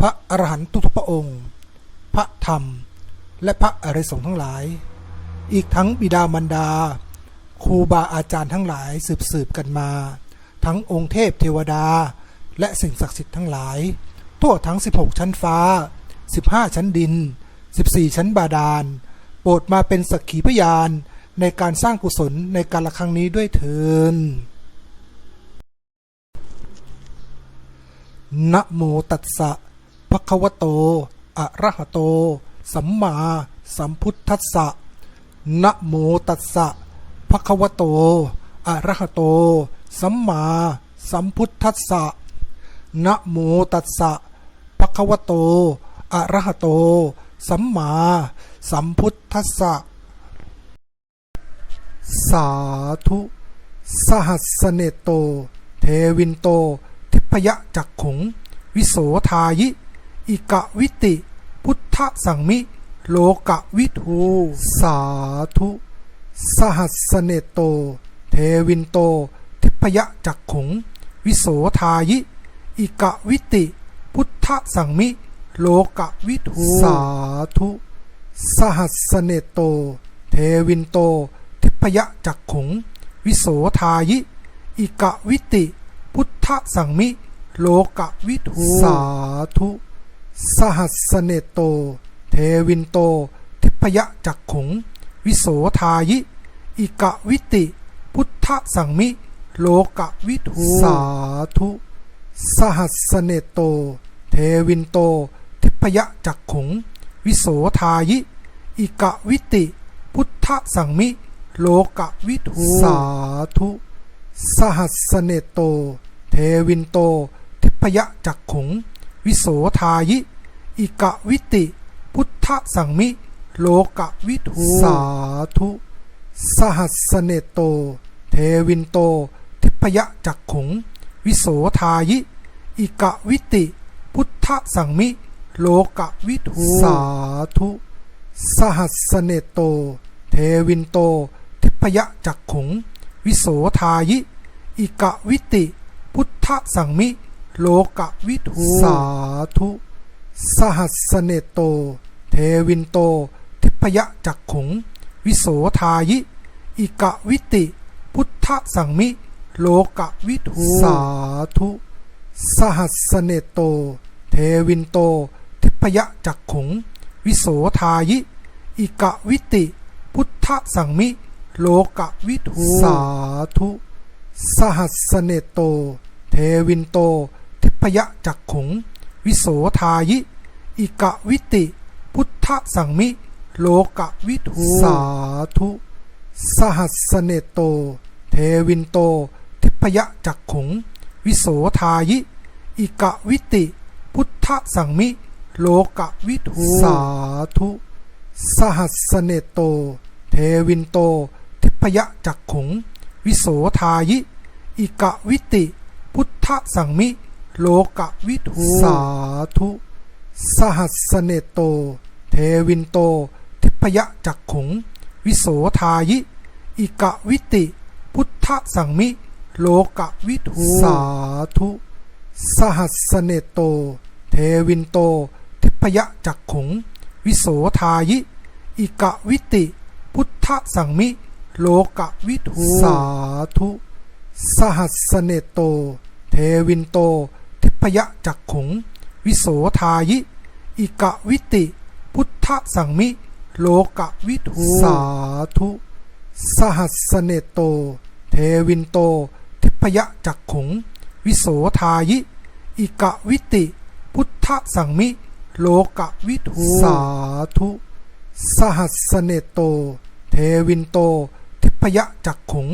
พระอรหันต์ทุกพระองค์ พระธรรม และพระอริยสงฆ์ทั้งหลาย อีกทั้งบิดามารดา ครูบาอาจารย์ทั้งหลายสืบสืบกันมา ทั้งองค์เทพเทวดา และสิ่งศักดิ์สิทธิ์ทั้งหลาย ทั่วทั้ง 16 ชั้นฟ้า 15 ชั้นดิน 14 ชั้นบาดาล โปรดมาเป็นสักขีพยานในการสร้างกุศลในการละครั้งนี้ด้วยเถินนะโมตัสสะ ภควโต อะระหะโต สัมมาสัมพุทธัสสะนะโมตัสสะภควโต อะระหะโต สัมมาสัมพุทธัสสะนะโมตัสสะภควโต อะระหะโต สัมมาสัมพุทธัสสะ สาธุ สหัสเนโต เทวินโต ทิพยจักขุง วิโสทายิ อิกะวิติ พุทธสังมิ โลกะวิทูสาธุ สหัสเนโต เทวินโต ทิพยจักขุง วิโสทายิ อิกะวิติ พุทธสังมิ โลกะวิทูสาธุ สหัสเนโต เทวินโต ทิพยจักขุง วิโสทายิ อิกะวิติ พุทธสังมิ โลกะวิทูสาธุ สหัสเนโต เทวินโต ทิพยจักขุง วิโสทายิ อิกะวิติ พุทธสังมิ โลกะวิทู สาธุ สหัสเนโต เทวินโต ทิพยจักขุง วิโสทายิ อิกะวิติ พุทธสังมิ โลกะวิทู สาธุ สหัสเนโต เทวินโต ทิพยจักขุง วิโสทายิ อิกะวิติ พุทธสังมิ โลกะวิทู สาธุ สหัสเนโต เทวินโต ทิพยจักขุง วิโสทายิ อิกะวิติ พุทธสังมิ โลกะวิทู สาธุ สหัสเนโต เทวินโต ทิพยจักขุง วิโสทายิ อิกะวิติ พุทธสังมิ โลกะวิทู สาธุ สหัสเนโต เทวินโต ทิพยจักขุง วิโสทายิ อิกะวิติ พุทธสังมิ โลกะวิทู สาธุ สหัสเนโต เทวินโต ทิพยจักขุง วิโสทายิ อิกะวิติ พุทธสังมิ โลกะวิทู สาธุ สหัสเนโต เทวินโตทิ พยจักขุง วิโสทายิ อิกะวิติ พุทธสังมิ โลกะวิทู สาธุ สหัสเนโต เทวินโต ทิพยจักขุง วิโสทายิ อิกะวิติ พุทธสังมิ โลกะวิทู สาธุ สหัสเนโต เทวินโต ทิพยจักขุง วิโสทายิ อิกะวิติ พุทธสังมิ โลกะวิทูสาธุ สหัสเนโต เทวินโต ทิพยจักขุง วิโสทายิ อิกะวิติ พุทธสังมิ โลกะวิทูสาธุ สหัสเนโต เทวินโต ทิพยจักขุง วิโสทายิ อิกะวิติ พุทธสังมิ โลกะวิทูสาธุ สหัสเนโต เทวินโตทิ พยจักขุง วิโสทายิ อิกะวิติ พุทธสังมิ โลกะวิทู สาธุ สหัสเนโต เทวินโต ทิพยจักขุง วิโสทายิ อิกะวิติ พุทธสังมิ โลกะวิทู สาธุ สหัสเนโต เทวินโต ทิพยจักขุง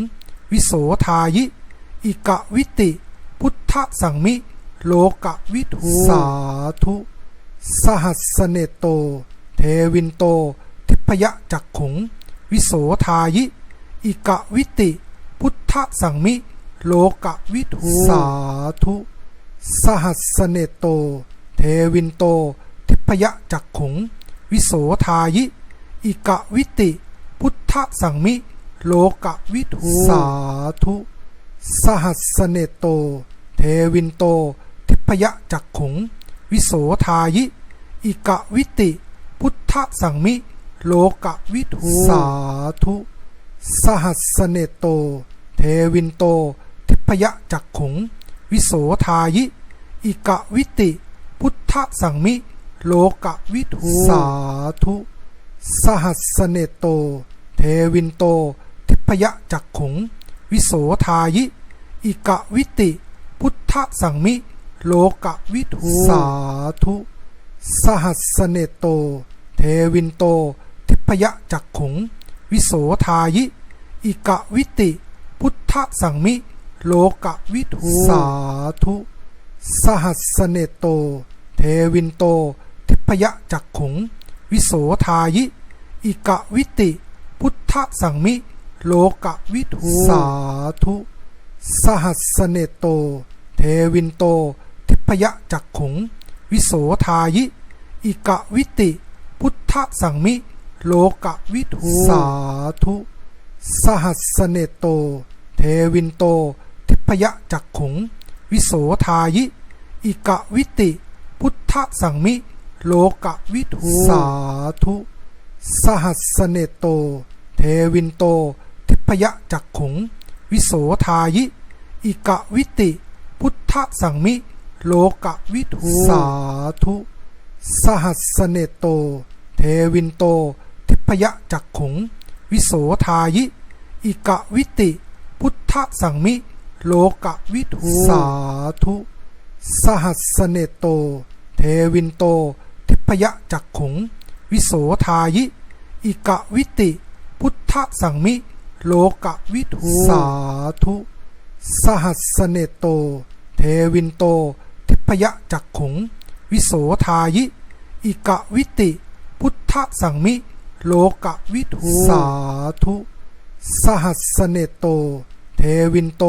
วิโสทายิ อิกะวิติ พุทธสังมิ โลกะวิทู สาธุสสหัสสเนโต เทวินโต ทิพยจักขุง วิโสทายิ อิกะวิติ พุทธสังมิ โลกะวิทู สาธุ สหัสสเนโต เทวินโต ทิพยจักขุง วิโสทายิ อิกะวิติ พุทธสังมิ โลกะวิทู สาธุ สหัสสเนโต เทวินโตทิ พยจักขุง วิโสทายิ อิกะวิติ พุทธสังมิ โลกะวิทู สาธุ สหัสสเนโต เทวินโต ทิพยจักขุง วิโสทายิ อิกะวิติ พุทธสังมิ โลกะวิทู สาธุ สหัสสเนโต เทวินโต ทิพยจักขุง วิโสทายิ อิกะวิติ พุทธสังมิ โลกะวิทู สาธุ สหัสสเนโต เทวินโต ทิพยจักขุง วิโสทายิ อิกะวิติ พุทธสังมิ โลกะวิทู สาธุ สหัสสเนโต เทวินโต ทิพยจักขุง วิโสทายิ อิกะวิติ พุทธสังมิ โลกะวิทู สาธุ สหัสสเนโต เทวินโตทิ พยจักขุง วิโสทายิ อิกะวิติ พุทธสังมิ โลกะวิทู สาธุ สหัสสเนโต เทวินโต ทิพยจักขุง วิโสทายิ อิกะวิติ พุทธสังมิ โลกะวิทู สาธุ สหัสสเนโต เทวินโต ทิพยจักขุง วิโสทายิ อิกะวิติ พุทธสังมิ โลกะวิทู สาธุ สหัสสเนโต เทวินโต ทิพยจักขุง วิโสทายิ อิกะวิติ พุทธสังมิ โลกะวิทู สาธุ สหัสสเนโต เทวินโต ทิพยจักขุง วิโสทายิ อิกะวิติ พุทธสังมิ โลกะวิทู สาธุ สหัสสเนโต เทวินโตทิ พยจักขุง วิโสทายิ อิกะวิติ พุทธสังมิ โลกะวิทู สาธุ สหัสสเนโต เทวินโต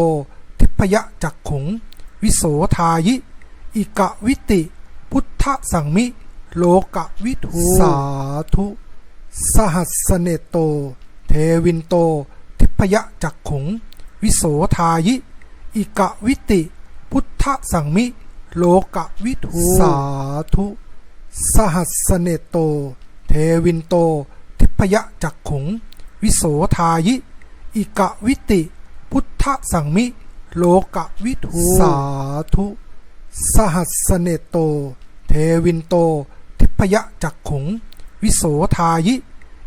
ทิพยจักขุง วิโสทายิ อิกะวิติ พุทธสังมิ โลกะวิทู สาธุ สหัสสเนโต เทวินโต ทิพยจักขุง วิโสทายิ อิกะวิติ พุทธสังมิ โลกะวิทู สาธุ สหัสสเนโต เทวินโต ทิพยจักขุง วิโสทายิ อิกะวิติ พุทธสังมิ โลกะวิทู สาธุ สหัสสเนโต เทวินโต ทิพยจักขุง วิโสทายิ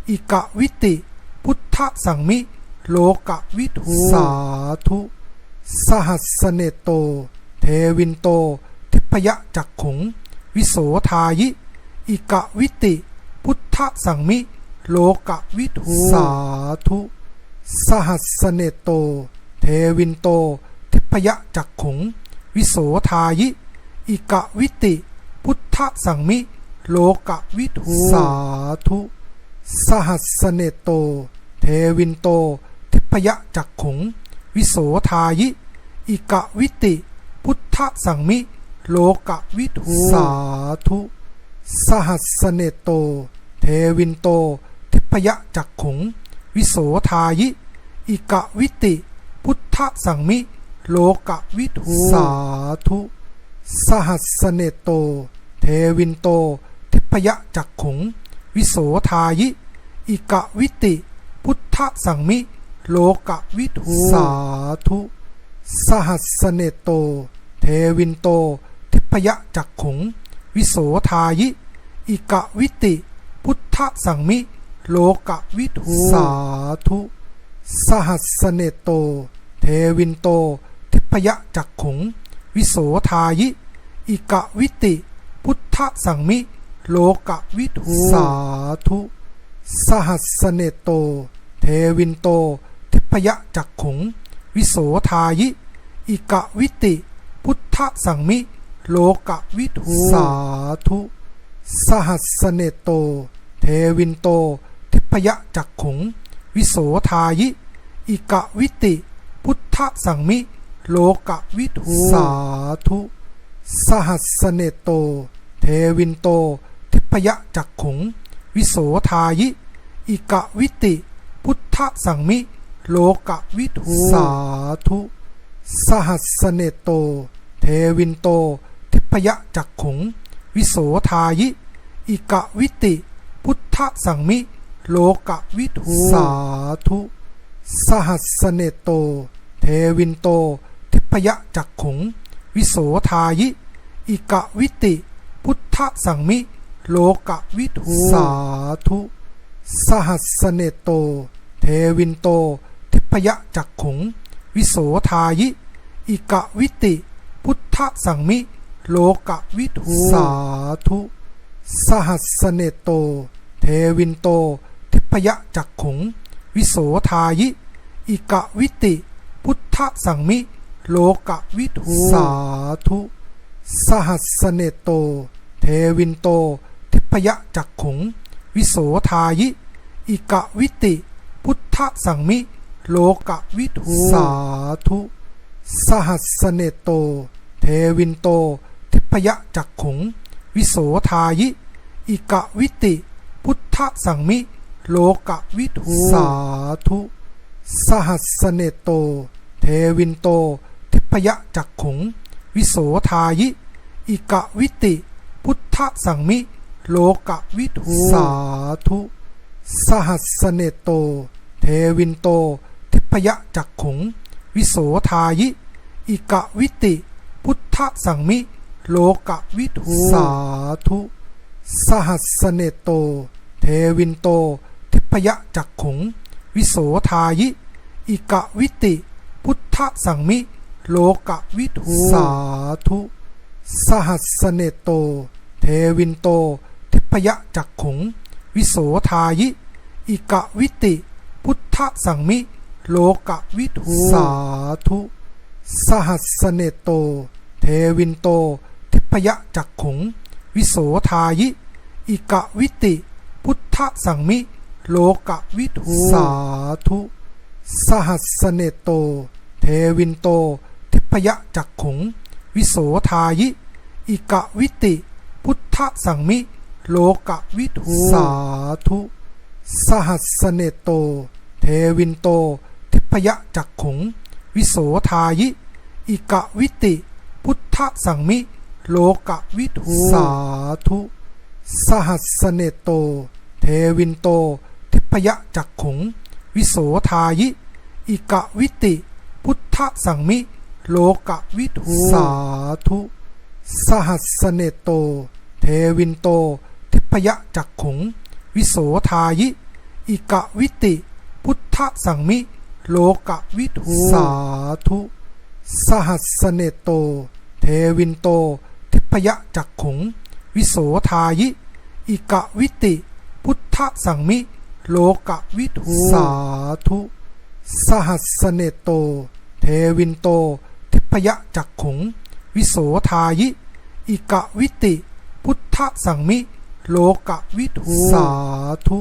อิกะวิติ พุทธสังมิ โลกะวิทู สาธุ สหัสสเนโต เทวินโตทิ พยจักขุง วิโสทายิ อิกะวิติ พุทธสังมิ โลกะวิทู สาธุ สหัสสเนโต เทวินโต ทิพยจักขุง วิโสทายิ อิกะวิติ พุทธสังมิ โลกะวิทู สาธุ สหัสสเนโต เทวินโต ทิพยจักขุง วิโสทายิ อิกะวิติ พุทธสังมิ โลกะวิทู สาธุ สหัสสเนโต เทวินโต ทิพยจักขุง วิโสทายิ อิกะวิติ พุทธสังมิ โลกะวิทู สาธุ สหัสสเนโต เทวินโต ทิพยจักขุง วิโสทายิ อิกะวิติ พุทธสังมิ โลกะวิทู สาธุ สหัสสเนโต เทวินโตทิ พยจักขุง วิโสทายิ อิกะวิติ พุทธสังมิ โลกะวิทู สาธุ สหัสสเนโต เทวินโต ทิพยจักขุง วิโสทายิ อิกะวิติ พุทธสังมิ โลกะวิทู สาธุ สหัสสเนโต เทวินโต ทิพยจักขุง วิโสทายิ อิกะวิติ พุทธสังมิ โลกะวิทู สาธุ สหัสสเนโต เทวินโต ทิพยจักขุง วิโสทายิ อิกะวิติ พุทธสังมิ โลกะวิทู สาธุ สหัสสเนโต เทวินโต ทิพยจักขุง วิโสทายิ อิกะวิติ พุทธสังมิ โลกะวิทู สาธุ สหัสสเนโต เทวินโตทิ พยจักขุง วิโสทายิ อิกะวิติ พุทธสังมิ โลกะวิทูสาธุ สหัสสเนโต เทวินโต ทิพยจักขุง วิโสทายิ อิกะวิติ พุทธสังมิ โลกะวิทูสาธุ สหัสสเนโต เทวินโต ทิพยจักขุง วิโสทายิ อิกะวิติ พุทธสังมิ โลกะวิทู สาธุ สหัสสเนโต เทวินโต ทิพยจักขุง วิโสทายิ อิกะวิติ พุทธสังมิ โลกะวิทู สาธุ สหัสสเนโต เทวินโต ทิพยจักขุง วิโสทายิ อิกะวิติ พุทธสังมิ โลกะวิทู สาธุ สหัสสเนโต เทวินโต ทิพยจักขุง วิโสทายิ อิกะวิติ พุทธสังมิ โลกะวิทู สาธุ สหัสสเนโต เทวินโต ทิพยจักขุง วิโสทายิ อิกะวิติ พุทธสังมิ โลกะวิทู สาธุ สหัสสเนโต เทวินโต ทิพยจักขุง วิโสทายิ อิกะวิติ พุทธสังมิ โลกะวิทู สาธุ สหัสสเนโต เทวินโต ทิพยจักขุง วิโสทายิ อิกะวิติ พุทธสังมิ โลกะวิทู สาธุ สหัสสเนโต เทวินโต ทิพยจักขุง วิโสทายิ อิกะวิติ พุทธสังมิ โลกะวิทู สาธุ สหัสสเนโต เทวินโตทิ พยจักขุง วิโสทายิ อิกะวิติ พุทธสังมิ โลกะวิทู สาธุ สหัสสเนโต เทวินโต ทิพยจักขุง วิโสทายิ อิกะวิติ พุทธสังมิ โลกะวิทู สาธุ สหัสสเนโต เทวินโต ทิพยจักขุง วิโสทายิ อิกะวิติ พุทธสังมิ โลกะวิทู สาธุ สหัสสเนโต เทวินโต ทิพยจักขุง วิโสทายิ อิกะวิติ พุทธสังมิ โลกะวิทู สาธุ สหัสสเนโต เทวินโต ทิพยจักขุง วิโสทายิ อิกะวิติ พุทธสังมิ โลกะวิทู สาธุ สหัสสเนโต เทวินโตทิ พยจักขุง วิโสทายิ อิกะวิติ พุทธสังมิ โลกะวิทู สาธุ สหัสสเนโต เทวินโต ทิพยจักขุง วิโสทายิ อิกะวิติ พุทธสังมิ โลกะวิทู สาธุ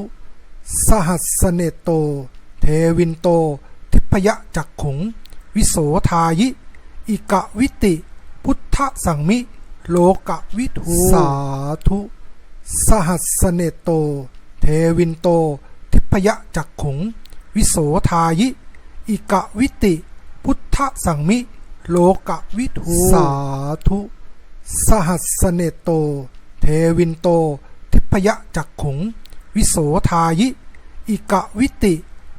สหัสสเนโต เทวินโต ทิพยจักขุง วิโสทายิ อิกะวิติ พุทธสังมิ โลกะวิทู สาธุ สหัสสเนโต เทวินโต ทิพยจักขุง วิโสทายิ อิกะวิติ พุทธสังมิ โลกะวิทู สาธุ สหัสสเนโต เทวินโต ทิพยจักขุง วิโสทายิ อิกะวิติ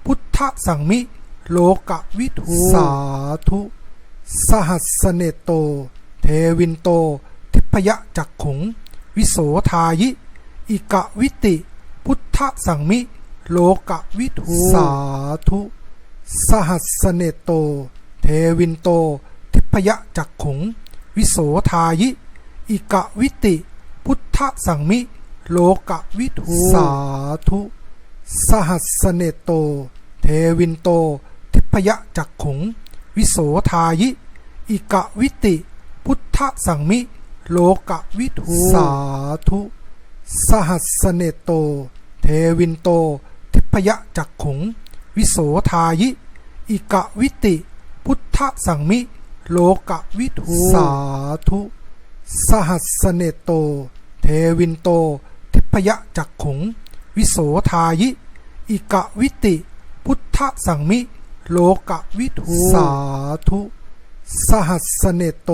พุทธสังมิ โลกะวิทู สาธุ สหัสสเนโต เทวินโตทิ พยจักขุง วิโสทายิ อิกะวิติ พุทธสังมิ โลกะวิทู สาธุ สหัสสเนโต เทวินโต ทิพยจักขุง วิโสทายิ อิกะวิติ พุทธสังมิ โลกะวิทู สาธุ สหัสสเนโต เทวินโต ทิพยจักขุง วิโสทายิ อิกะวิติ พุทธสังมิ โลกะวิทู สาธุ สหัสสเนโต เทวินโต ทิพยจักขุง วิโสทายิ อิกะวิติ พุทธสังมิ โลกะวิทู สาธุ สหัสสเนโต เทวินโต ทิพยจักขุง วิโสทายิ อิกะวิติ พุทธสังมิ โลกะวิทู สาธุ สหัสสเนโต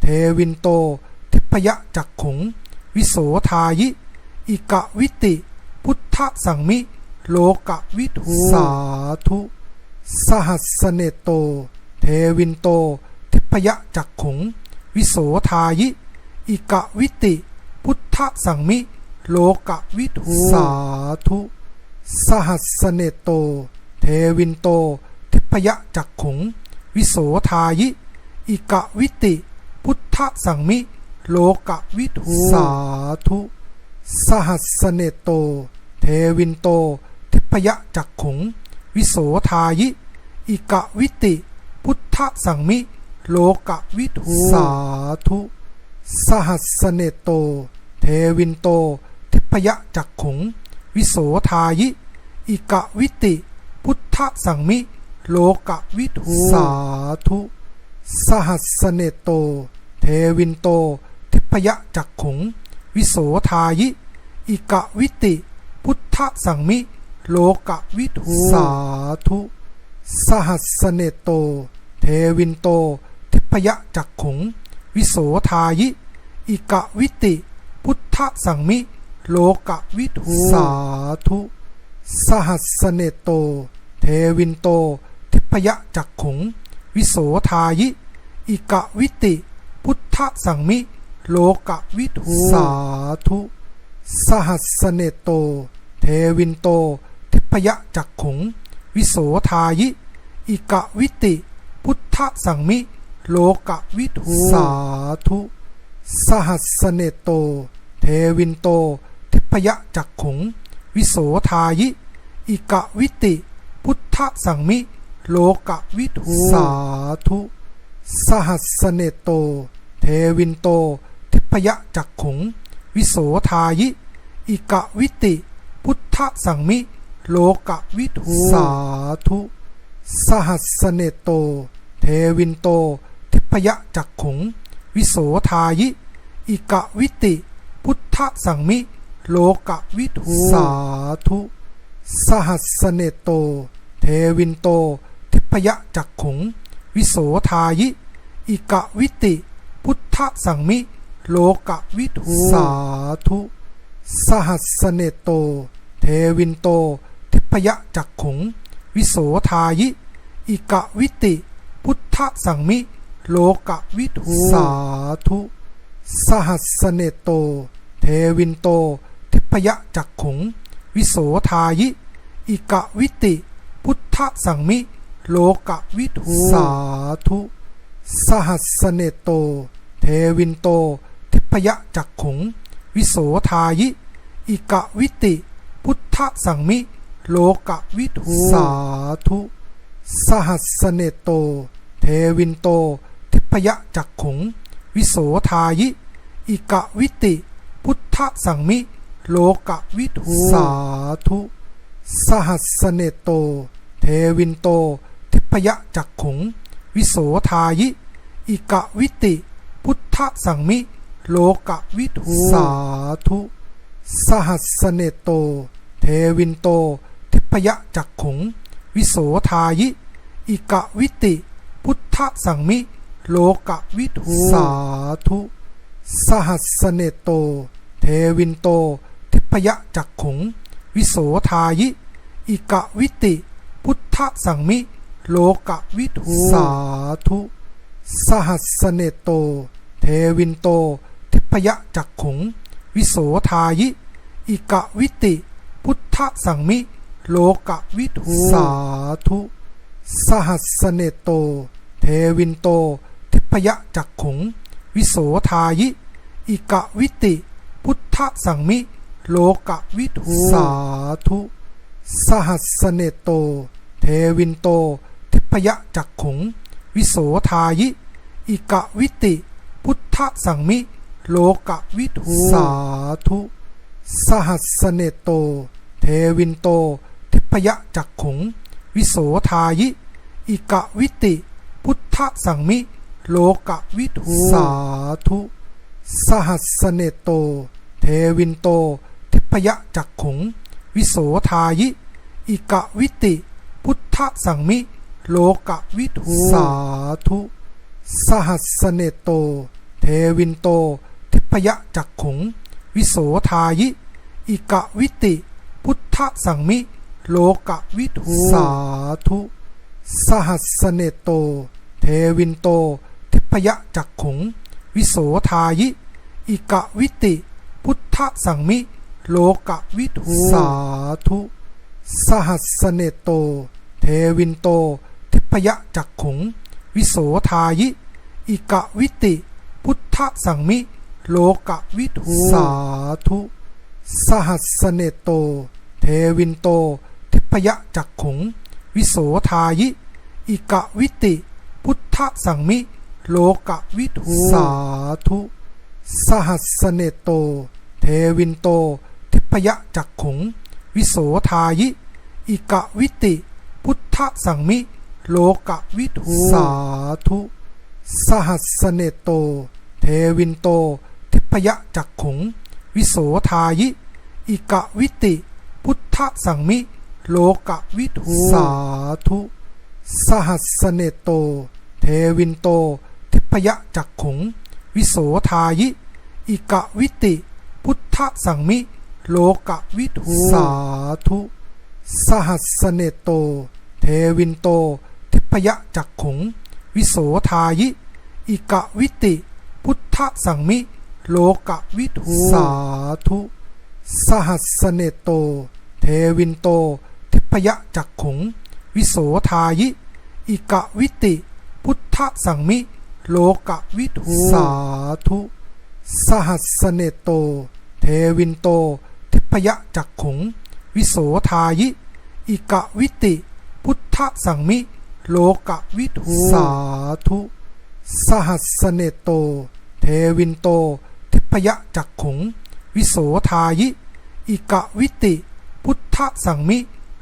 เทวินโตทิ พยจักขุง วิโสทายิ อิกะวิติ พุทธสังมิ โลกะวิทู สาธุ สหัสสเนโต เทวินโต ทิพยจักขุง วิโสทายิ อิกะวิติ พุทธสังมิ โลกะวิทู สาธุ สหัสสเนโต เทวินโต ทิพยจักขุง วิโสทายิ อิกะวิติ พุทธสังมิ โลกะวิทู สาธุ สหัสสเนโต เทวินโต ทิพยจักขุง วิโสทายิ อิกะวิติ พุทธสังมิ โลกะวิทู สาธุ สหัสสเนโต เทวินโต ทิพยจักขุง วิโสทายิ อิกะวิติ พุทธสังมิ โลกะวิทู สาธุ สหัสสเนโต เทวินโตทิ พยจักขุง วิโสทายิ อิกะวิติ พุทธสังมิ โลกะวิทู สาธุ สหัสสเนโต เทวินโต ทิพยจักขุง วิโสทายิ อิกะวิติ พุทธสังมิ โลกะวิทู สาธุ สหัสสเนโต เทวินโต ทิพยจักขุง วิโสทายิ อิกะวิติ พุทธสังมิ โลกะวิทู สาธุ สหัสสเนโต เทวินโต ทิพยจักขุง วิโสทายิ อิกะวิติ พุทธสังมิ โลกะวิทู สาธุ สหัสสเนโต เทวินโต ทิพยจักขุง วิโสทายิ อิกะวิติ พุทธสังมิ โลกะวิทู สาธุ สหัสสเนโต เทวินโตทิ พยจักขุง วิโสทายิ อิกะวิติ พุทธสังมิ โลกะวิทู สาธุ สหัสสเนโต เทวินโต ทิพยจักขุง วิโสทายิ อิกะวิติ พุทธสังมิ โลกะวิทู สาธุ สหัสสเนโต เทวินโต ทิพยจักขุง วิโสทายิ อิกะวิติ พุทธสังมิ โลกะวิทู สาธุ สหัสสเนโต เทวินโต ทิพยจักขุง วิโสทายิ อิกะวิติ พุทธสังมิ โลกะวิทู สาธุ สหัสสเนโต เทวินโต ทิพยจักขุง วิโสทายิ อิกะวิติ พุทธสังมิ โลกะวิทู สาธุ สหัสสเนโต เทวินโตทิ พยจักขุง วิโสทายิ อิกะวิติ พุทธสังมิ โลกะวิทู สาธุ สหัสสเนโต เทวินโต ทิพยจักขุง วิโสทายิ อิกะวิติ พุทธสังมิ โลกะวิทู สาธุ สหัสสเนโต เทวินโต ทิพยจักขุง วิโสทายิ อิกะวิติ พุทธสังมิ โลกะวิทู สาธุ สหัสสเนโต เทวินโต ทิพยจักขุง วิโสทายิ อิกะวิติ พุทธสังมิ โลกะวิทู สาธุ สหัสสเนโต เทวินโต ทิพยจักขุง วิโสทายิ อิกะวิติ พุทธสังมิ โลกะวิทู สาธุ สหัสสเนโต เทวินโตทิ พยจักขุง วิโสทายิ อิกะวิติ พุทธสังมิ โลกะวิทู สาธุ สหัสสเนโต เทวินโต ทิพยจักขุง วิโสทายิ อิกะวิติ พุทธสังมิ โลกะวิทู สาธุ สหัสสเนโต เทวินโต ทิพยจักขุง วิโสทายิ อิกะวิติ พุทธสังมิ โลกะวิทู สาธุ สหัสเนโต เทวินโต ทิพยจักขุง วิโสทายิ อิกะวิติ พุทธสังมิ โลกะวิทู สาธุ สหัสเนโต เทวินโต ทิพยจักขุง วิโสทายิ อิกะวิติ พุทธสังมิ โลกะวิทู สาธุ สหัสเนโต เทวินโตทิ พยจักขุง วิโสทายิ อิกะวิติ พุทธสังมิ โลกะวิทู สาธุ สหัสเนโต เทวินโต ทิพยจักขุง วิโสทายิ อิกะวิติ พุทธสังมิ โลกะวิทู สาธุ สหัสเนโต เทวินโต ทิพยจักขุง วิโสทายิ อิกะวิติ พุทธสังมิ โลกะวิทู สาธุ สหัสเนโต เทวินโต ทิพยจักขุง วิโสทายิ อิกะวิติ พุทธสังมิ โลกะวิทู สาธุ สหัสเนโต เทวินโต ทิพยจักขุง วิโสทายิ อิกะวิติ พุทธสังมิ โลกะวิทู สาธุ สหัสเนโต เทวินโตทิ พยจักขุง วิโสทายิ อิกะวิติ พุทธสังมิ โลกะวิทู สาธุ สหัสเนโต เทวินโต ทิพยจักขุง วิโสทายิ อิกะวิติ พุทธสังมิ โลกะวิทู สาธุ สหัสเนโต เทวินโต ทิพยจักขุง วิโสทายิ อิกะวิติ พุทธสังมิ โลกะวิทูสาธุ สหัสเนโต เทวินโต ทิพยจักขุง วิโสทายิ อิกะวิติ พุทธสังมิ โลกะวิทูสาธุ สหัสเนโต เทวินโต ทิพยจักขุง วิโสทายิ อิกะวิติ พุทธสังมิ โลกะวิทูสาธุ สหัสเนโต เทวินโตทิ พยจักขุง วิโสทายิ อิกะวิติ พุทธสังมิ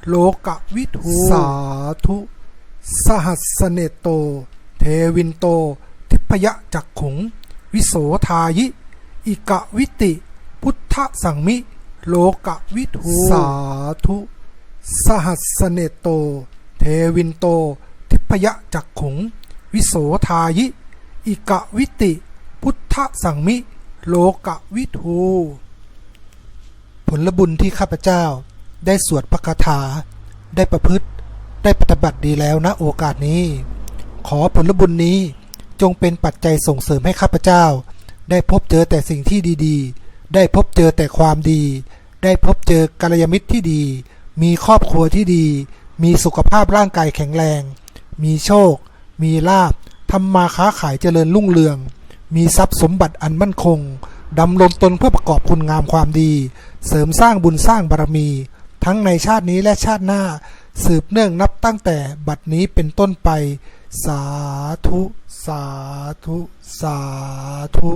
โลกะวิทู สาธุ สหัสเนโต เทวินโต ทิพยจักขุง วิโสทายิ อิกะวิติ พุทธสังมิ โลกะวิทู สาธุ สหัสเนโต เทวินโต ทิพยจักขุง วิโสทายิ อิกะวิติ พุทธสังมิ โลกะวิทู ผลบุญที่ข้าพเจ้าได้สวดพระคาถา ได้ประพฤติ ได้ปฏิบัติดีแล้วนะโอกาสนี้ ขอผลบุญนี้จงเป็นปัจจัยส่งเสริมให้ข้าพเจ้า ได้พบเจอแต่สิ่งที่ดีๆ ได้พบเจอแต่ความดี ได้พบเจอกัลยาณมิตรที่ดี มีครอบครัวที่ดี มีสุขภาพร่างกายแข็งแรง มีโชค มีลาบทำมาค้าขายเจริญรุ่งเรือง มีทรัพย์สมบัติอันมั่นคง ดำรงตนเพื่อประกอบคุณงามความดี เสริมสร้างบุญสร้างบารมี ทั้งในชาตินี้และชาติหน้า สืบเนื่องนับตั้งแต่บัดนี้เป็นต้นไป สาธุ สาธุ สาธุ